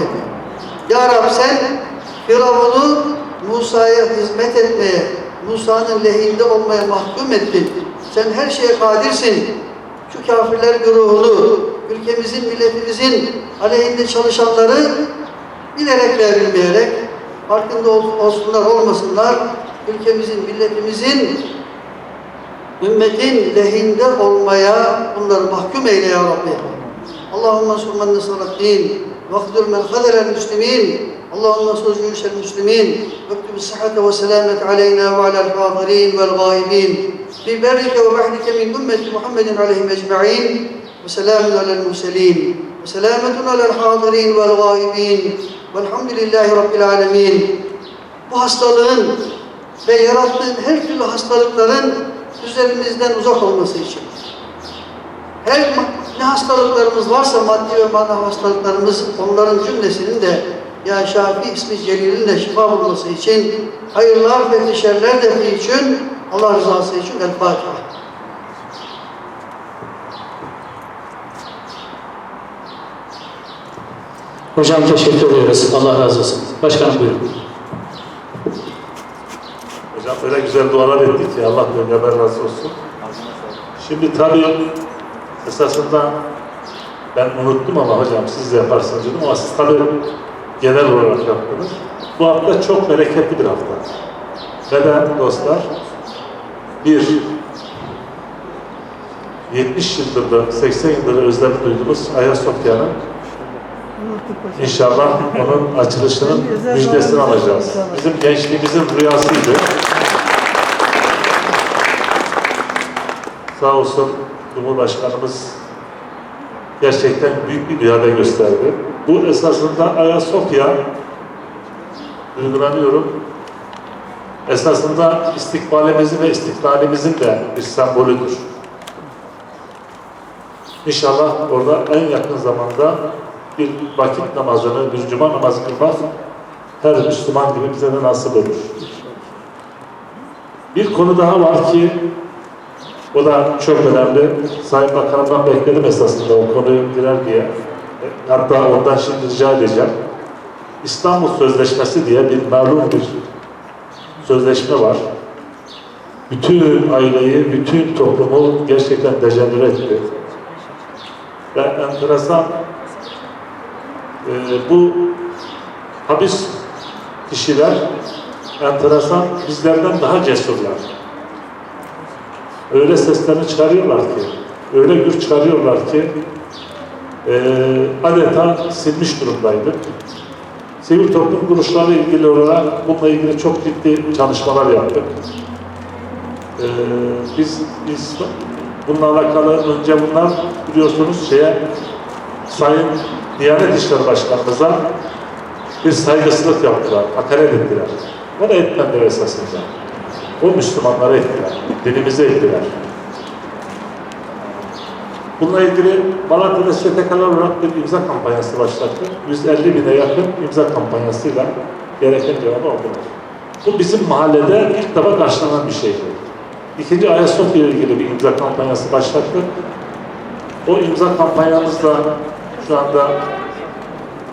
Rabbi. Ya Rab sen Firavun'u Musa'ya hizmet etmeye, Musa'nın lehinde olmaya mahkum ettin. Sen her şeye kadirsin. Şu kafirler güruhunu, ülkemizin, milletimizin aleyhinde çalışanları bilerek veya bilmeyerek farkında ol- olsunlar olmasınlar ülkemizin, milletimizin ümmetin lehinde olmaya bunları mahkum eyle ya Rabbi. Allahümme sur men nesarat din ve men khadel müslimin Allahümme sur cüyüşel müslimin ve ktub sıhhate ve selamet aleyna ve alel hadirin vel gaibin fi berrike ve bahrike min ümmeti Muhammedin aleyhim ecma'in ve selamun alel murselin. Ve selametun alel hadirin vel gaibin velhamdülillahi rabbil alemin. Bu hastalığın ve yarattığın her türlü hastalıkların üzerimizden uzak olması için. Her ne hastalıklarımız varsa maddi ve manevi hastalıklarımız onların cümlesinin de ya Şafi ismi Celil'in de şifa bulması için hayırlar ve şerler defi için Allah rızası için El Fatiha. Hocam teşekkür ediyoruz. Allah razı olsun. Başkanım buyurun. Hocam öyle güzel dualar ettik ki Allah peygamber razı olsun. Şimdi tabii esasında ben unuttum ama hocam siz de yaparsınız dedim ama siz genel olarak yaptınız. Bu hafta çok bereketli bir hafta. Neden dostlar? Bir, 70 yıldır da 80 yıldır da özlem duyduğumuz Ayasofya'nın İnşallah onun açılışının müjdesini alacağız. Bizim gençliğimizin rüyasıydı. Sağ olsun Cumhurbaşkanımız gerçekten büyük bir irade gösterdi. Bu esasında Ayasofya duygulanıyorum. Esasında istikbalimizin ve istiklalimizin de bir sembolüdür. İnşallah orada en yakın zamanda bir vakit namazını, bir cuma namazı kılmak her Müslüman gibi bize de nasip olur. Bir konu daha var ki o da çok önemli. Sayın Bakanım'dan bekledim esasında o konuyu girer diye. Hatta ondan şimdi rica edeceğim. İstanbul Sözleşmesi diye bir malum bir sözleşme var. Bütün aileyi, bütün toplumu gerçekten dejenere etti. Ve enteresan ee, bu hapis kişiler enteresan bizlerden daha cesurlar. Öyle seslerini çıkarıyorlar ki, öyle gür çıkarıyorlar ki e, adeta silmiş durumdaydık. Sivil toplum kuruluşları ilgili olarak bununla ilgili çok ciddi çalışmalar yaptık. Ee, biz, biz bununla alakalı önce bunlar biliyorsunuz şeye Sayın Diyanet İşleri Başkanımıza bir saygısızlık yaptılar, hakaret ettiler. O da etmediler esasında. O Müslümanlara ettiler, dinimize ettiler. Bununla ilgili Malatya'da STK'lar olarak bir imza kampanyası başlattık. 150 bine yakın imza kampanyasıyla gereken cevabı aldılar. Bu bizim mahallede ilk defa karşılanan bir şeydi. İkinci Ayasofya ile ilgili bir imza kampanyası başlattık. O imza kampanyamızda şu anda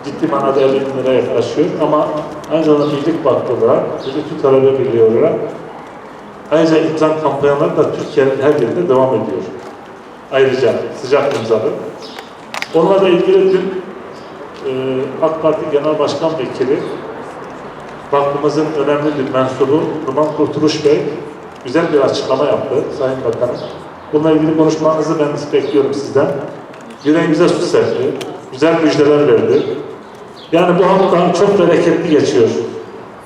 ciddi manada 50 bin lira yaklaşıyor ama aynı zamanda Birlik Vakfı olarak, Birlik Birliği olarak ayrıca imza kampanyaları da Türkiye'nin her yerinde devam ediyor. Ayrıca sıcak imzalı. Onunla da ilgili dün e, AK Parti Genel Başkan Vekili vakfımızın önemli bir mensubu Numan Kurtuluş Bey güzel bir açıklama yaptı Sayın Bakanım. Bununla ilgili konuşmanızı ben bekliyorum sizden. Yüreğimize su serpti. Güzel müjdeler verdi. Yani bu hafta çok bereketli geçiyor.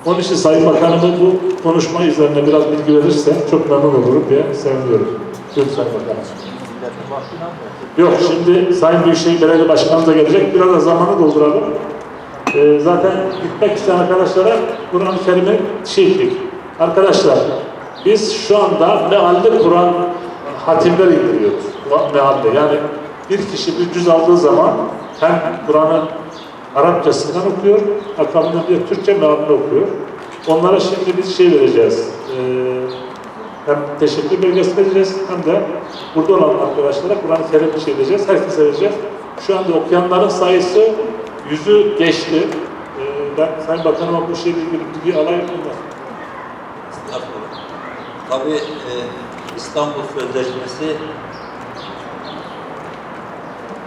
Onun için Sayın Bakanımı bu konuşma üzerine biraz bilgi verirse çok memnun olurum diye seviniyorum. Buyurun Sayın Bakanım. Yok şimdi Sayın Büyükşehir Belediye Başkanımız da gelecek. Biraz da zamanı dolduralım. Ee, zaten gitmek isteyen arkadaşlara Kur'an-ı Kerim'i şey ettik. Arkadaşlar biz şu anda mealde Kur'an hatimler indiriyoruz. Mealde yani bir kişi bir cüz aldığı zaman hem Kur'an'ın Arapçasından okuyor, akabinde bir Türkçe mealini okuyor. Onlara şimdi biz şey vereceğiz. Ee, hem teşekkür belgesi vereceğiz hem de burada olan arkadaşlara Kur'an-ı Kerim şey edeceğiz. Herkese vereceğiz. Şu anda okuyanların sayısı yüzü geçti. Ee, ben Sayın Bakanıma bu şeyle ilgili bilgi alayım. Estağfurullah. Tabii e, İstanbul Sözleşmesi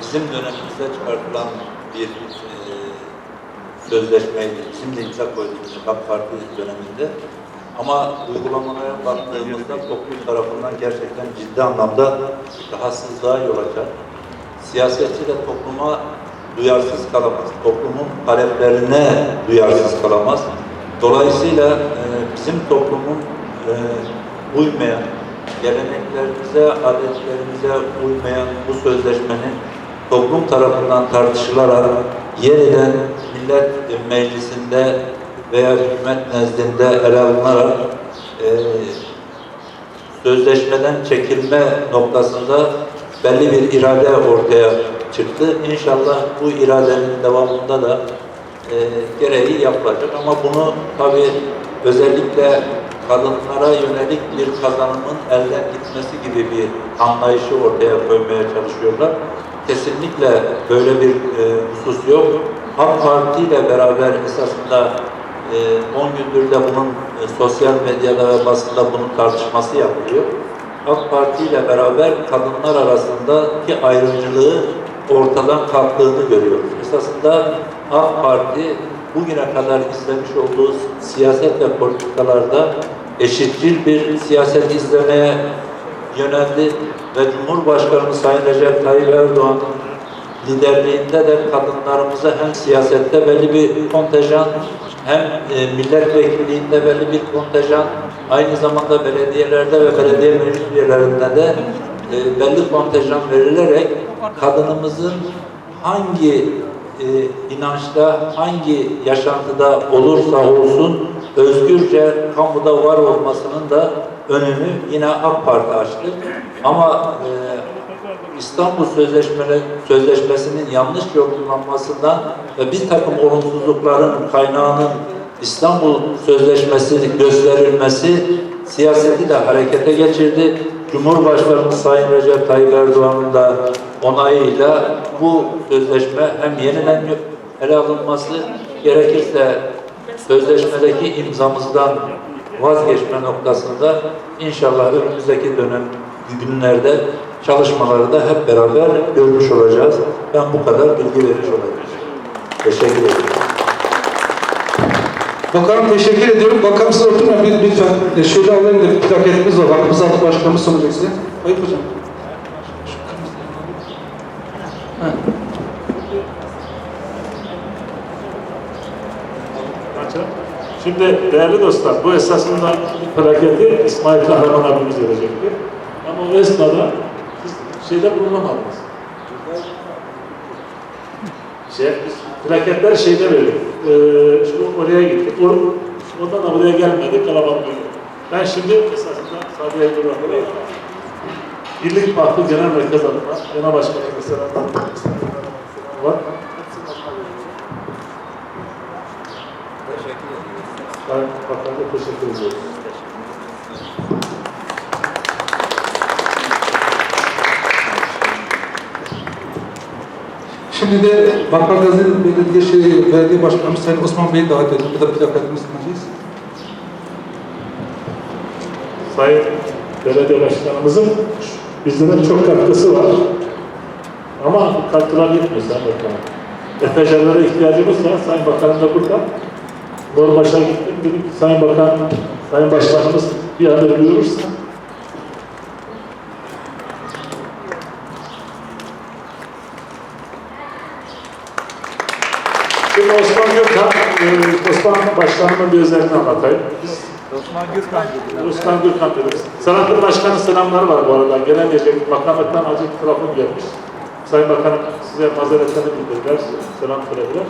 bizim dönemimizde çıkartılan bir e, sözleşmeydi. Bizim de imza koyduğumuz AK Parti döneminde. Ama uygulamalara baktığımızda toplum tarafından gerçekten ciddi anlamda rahatsızlığa yol açar. Siyasetçi de topluma duyarsız kalamaz. Toplumun taleplerine duyarsız kalamaz. Dolayısıyla e, bizim toplumun e, uymayan, geleneklerimize, adetlerimize uymayan bu sözleşmenin toplum tarafından tartışılarak yeniden Millet Meclisi'nde veya hükümet nezdinde ele alınarak e, sözleşmeden çekilme noktasında belli bir irade ortaya çıktı. İnşallah bu iradenin devamında da e, gereği yapılacak. Ama bunu tabii özellikle kadınlara yönelik bir kazanımın elden gitmesi gibi bir anlayışı ortaya koymaya çalışıyorlar. Kesinlikle böyle bir e, husus yok. AK Parti ile beraber esasında e, 10 gündür de bunun e, sosyal medyada ve basında bunun tartışması yapılıyor. AK Parti ile beraber kadınlar arasındaki ayrımcılığı ortadan kalktığını görüyoruz. Esasında AK Parti bugüne kadar izlemiş olduğu siyaset ve politikalarda eşitçil bir siyaset izlemeye yöneldi ve Cumhurbaşkanı Sayın Recep Tayyip Erdoğan liderliğinde de kadınlarımıza hem siyasette belli bir kontenjan hem e, milletvekilliğinde belli bir kontenjan aynı zamanda belediyelerde ve belediye meclis de e, belli kontenjan verilerek kadınımızın hangi e, inançta, hangi yaşantıda olursa olsun özgürce kamuda var olmasının da önünü yine AK Parti açtı. Ama e, İstanbul Sözleşmeli, Sözleşmesi'nin yanlış yorumlanmasından ve bir takım olumsuzlukların kaynağının İstanbul Sözleşmesi gösterilmesi siyaseti de harekete geçirdi. Cumhurbaşkanı Sayın Recep Tayyip Erdoğan'ın da onayıyla bu sözleşme hem yeniden ele alınması gerekirse sözleşmedeki imzamızdan vazgeçme noktasında inşallah önümüzdeki dönem günlerde çalışmaları da hep beraber görmüş olacağız. Ben bu kadar bilgi vermiş olayım. Teşekkür ederim. Bakanım teşekkür ediyorum. Bakanım siz oturun bir lütfen. E, şöyle alayım da bir plaketimiz var. Vakfımız altı başkanımız sunacak size. Ayıp hocam. Ha. Şimdi değerli dostlar, bu esasında bir plaketi İsmail Kahraman abimiz verecekti. O esnada şeyde bulunamadınız. Şey, plaketler şeyde verdik. Ee, şu oraya gittik. Or oradan da buraya gelmedik. Kalabalık. Ben şimdi esasında Sadiye Durmak'ta Birlik Vakfı Genel Merkez adına Genel Başkanı'na selamlar. Var. Ben bakanlığa teşekkür ediyorum. Şimdi de Bakırgazi Belediye şey, Belediye Başkanımız Sayın Osman Bey'i davet ediyoruz. Bu da plaketimizi sunacağız. Sayın Belediye Başkanımızın bizlere çok katkısı var. Ama katkılar yetmiyor Sayın Bakanım. Deterjanlara ihtiyacımız var. Sayın Bakanım da burada. Norbaş'a gittim. Dedim Sayın Bakan, Sayın Başkanımız bir haber duyurursa Şimdi Osman Gürkan, e, Osman Başkanımın bir özelliğini anlatayım. Osman Gürkan Özkan Gürkan dedi. Sanatın Başkanı selamları var bu arada. Gelemeyecek. Bakanlıktan acil telefon gelmiş. Sayın Bakanım size mazeretlerini bildirdiler. Selam söylediler.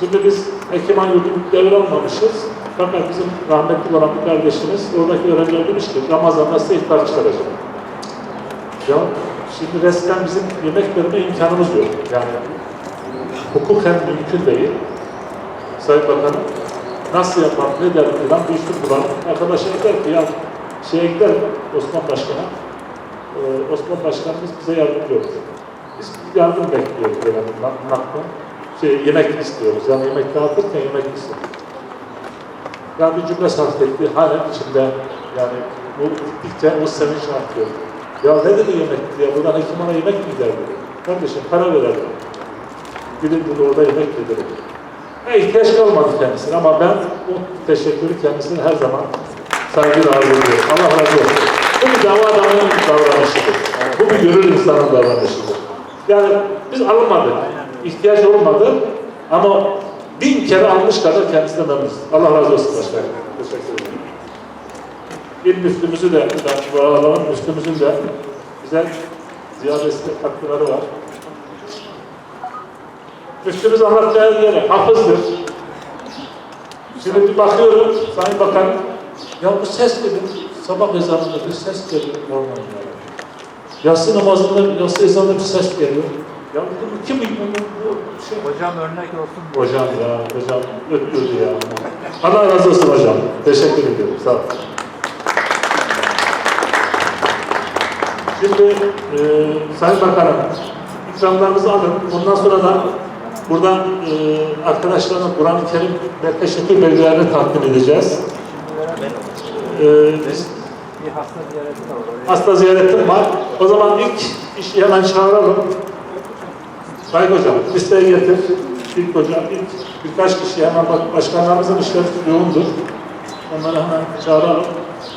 Şimdi biz Ekim ayı devralmamışız. Fakat bizim rahmetli olan bir kardeşimiz oradaki öğrenciler demiş ki Ramazan'da size iftar çıkaracak. Ya şimdi resmen bizim yemek verme imkanımız yok. Yani hukuken mümkün değil. Sayın Bakanım nasıl yapalım, ne der falan bir üstü bulalım. Arkadaşlar der ki ya şeye gider Osman Başkan'a. Ee, Osman Başkanımız bize yardımcı olur. Biz yardım bekliyoruz böyle naklen. şey, yemek istiyoruz. Yani yemek dağıtırken yemek istiyoruz. Ya bir cümle sarf etti. Halen içimde yani bu gittikçe o sevinç artıyor. Ya ne dedi yemek diye, buradan hekimana yemek mi gider dedi. Kardeşim para verelim. Gidin dedi orada yemek yedirin. Ha, ihtiyaç kalmadı kendisine ama ben bu teşekkürü kendisine her zaman saygıyla arz ediyorum. Allah razı olsun. Bu bir dava adamının davranışıdır. Bu bir gönül insanın davranışıdır. Yani biz alınmadık. ihtiyaç olmadı ama bin kere almış kadar kendisine memnunuz. Allah razı olsun başkanım. Teşekkür ederim. Bir müftümüzü de, ben bu araların müftümüzün de bize ziyadesi katkıları var. Müftümüz anlatmaya gerek, hafızdır. Şimdi bir bakıyorum, Sayın Bakan, ya bu ses dedim, sabah ezanında bir ses geliyor normal yani. Yatsı namazında, yatsı ezanında bir ses geliyor. Ya dedim, bu kim bu, bu, şey? Hocam örnek olsun. Hocam ya, hocam öpüyordu ya. Allah razı olsun hocam. Teşekkür ediyorum, sağ olun. Şimdi e, Sayın Bakanım, ikramlarınızı alın. Ondan sonra da buradan e, arkadaşlarına Kur'an-ı Kerim ve teşekkür belgelerini takdim edeceğiz. E, biz- Bir hasta ziyaretim var. O zaman ilk işi hemen çağıralım. Sayın Hocam, listeyi getir. İlk hocam, ilk birkaç kişi hemen bak, başkanlarımızın işleri yoğundur. Onları hemen çağıralım.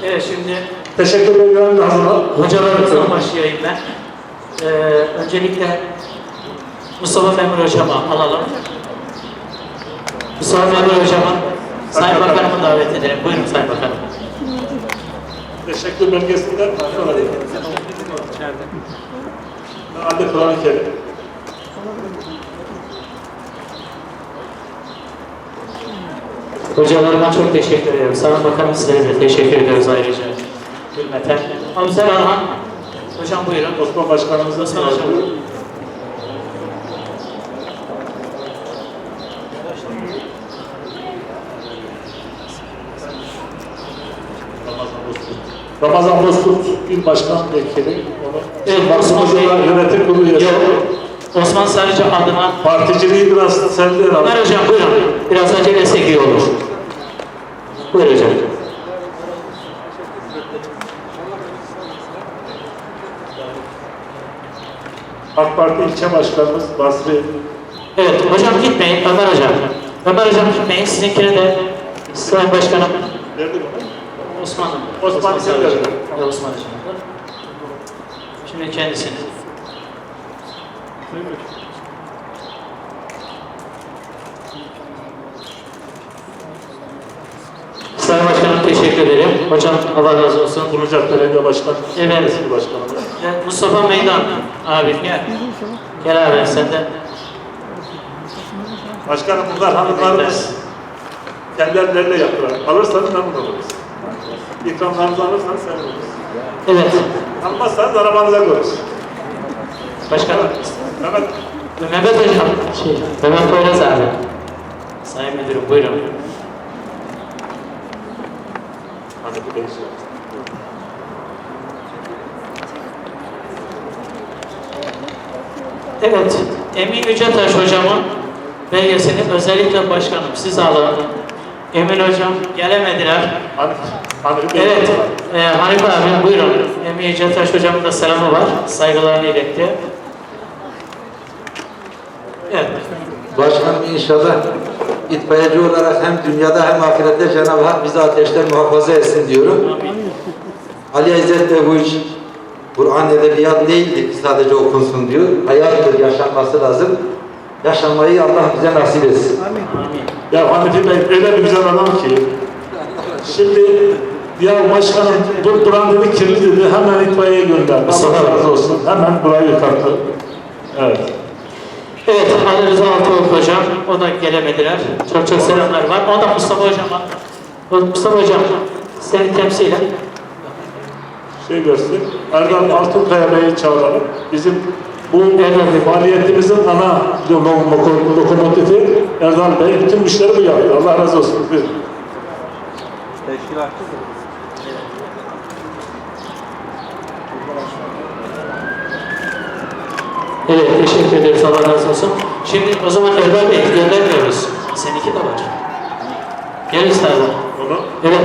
Evet şimdi Teşekkür belgelerini hazırla. hocalarımızdan başlayayım ben. Ee, öncelikle Mustafa Memur Hocam'a alalım. Mustafa Memur Hocam'a Sayın Bakanımı davet edelim. Buyurun Sayın Bakanım. Teşekkür değil. Hadi Kur'an-ı Kerim. Hocalarıma çok teşekkür ederim. Sayın Bakanım size de teşekkür ediyoruz ayrıca. Hürmeten. Hamza Arhan. Hocam buyurun. Osman Başkanımızla Osman Hocam. Ramazan Bozkurt il başkan vekili. Osman Osman Bey. yönetim kurulu üyesi. Osman Sarıcı adına Particiliği biraz sende herhalde. Ömer Hocam buyurun. Biraz acele etsek iyi olur. Buyur hocam. AK Parti ilçe başkanımız Basri Evet hocam gitmeyin Ömer Hocam. Ömer Hocam gitmeyin. Sizinkine de Sayın Başkanım verdi mi? Osman. Osman Sarıcı. Sarıcı. Evet, Osman Hocam. Şimdi kendisini. Sayın Başkanım teşekkür ederim. Hocam Allah razı olsun. Bulacak Belediye Başkanı. Evet. Başkanımız. Evet, Mustafa Meydan abi gel. Gel abi sen de. Başkanım bunlar hanımlarımız kendi elleriyle yaptılar. Alırsanız memnun oluruz. İkramlarınızı alırsanız memnun oluruz. Evet. Almazsanız arabanıza koyarız. Başkanım. Mehmet Mehmet Hocam. Şey, Mehmet Poyraz abi. Sayın Müdürüm buyurun. Hadi bu değişiyor. Evet. Emin Yücetaş hocamın belgesini özellikle başkanım siz alın. Emin hocam gelemediler. Hanif, Hanif. Evet. E, Hanife abi buyurun. Emin Yücetaş hocamın da selamı var. Saygılarını iletti. Evet. Başkanım inşallah itfaiyeci olarak hem dünyada hem ahirette Cenab-ı Hak bizi ateşten muhafaza etsin diyorum. Ali İzzet de bu iş Kur'an edebiyat değildir ki sadece okunsun diyor. Hayattır, yaşanması lazım. Yaşamayı Allah bize nasip etsin. Ya Hanifi Bey öyle bir güzel adam ki. Şimdi ya başkanım dur duran dedi kirli dedi hemen itfaiyeye gönderdi. Allah razı olsun. Hemen burayı yıkattı. Evet. Evet, Ali Rıza Altıok hocam, o da gelemediler. Çok çok selamlar var. O da Mustafa hocama. O Mustafa hocam, senin temsilen. Şey görsün. Erdal Altınkaya Bey'i çağıralım. Bizim bu faaliyetimizin ana lo- lo- lokomotifi Erdal Bey. Bütün işleri bu yapıyor. Allah razı olsun. Buyurun. Teşkilatçı. Evet, teşekkür ederiz. Allah razı olsun. Şimdi o zaman Erbal Bey göndermiyoruz. Seninki de var. Gel. Onu, Evet,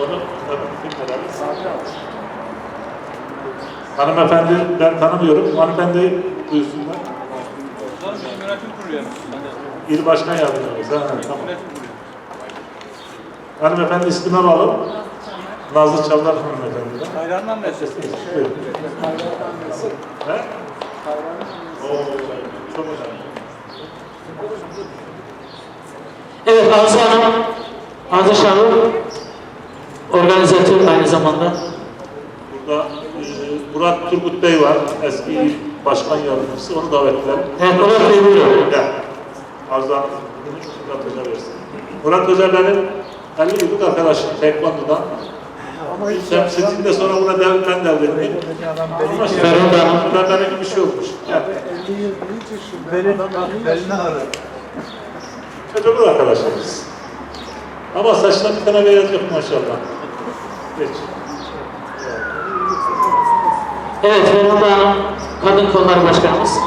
onu tabii kim verelim? Hanımefendi ben tanımıyorum. Hanımefendi buyursunlar. İl Başkan Yardımcımız. Ha, tamam. Hanımefendi ismini alalım. Nazlı Çavdar hanımefendi. Hayranlar ne Buyurun. He? Oo, çok önemli. Evet, Arzu Hanım, Arzu Şahı, organizatör aynı zamanda. Burada Murat Turgut Bey var. Eski il başkan yardımcısı. Onu davet edelim. Evet, Murat Bey buyurun. Gel. Arzu Hanım, Murat Hoca versin. Murat Hoca benim 50 yıllık arkadaşım Tekvando'dan. Sen sizinle sonra buna dev, ben devrettim. Ama şimdi ben benim bir şey olmuş. Gel. Beline ağrı. Çocukluk arkadaşlarımız. Ama saçına bir tane beyaz yok maşallah. Geç. Evet, Ferhat Hanım, Kadın Kolları Başkanımız.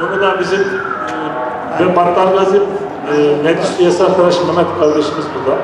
Onu da bizim e, ve Battal Gazi e, meclis üyesi arkadaşım Mehmet kardeşimiz burada.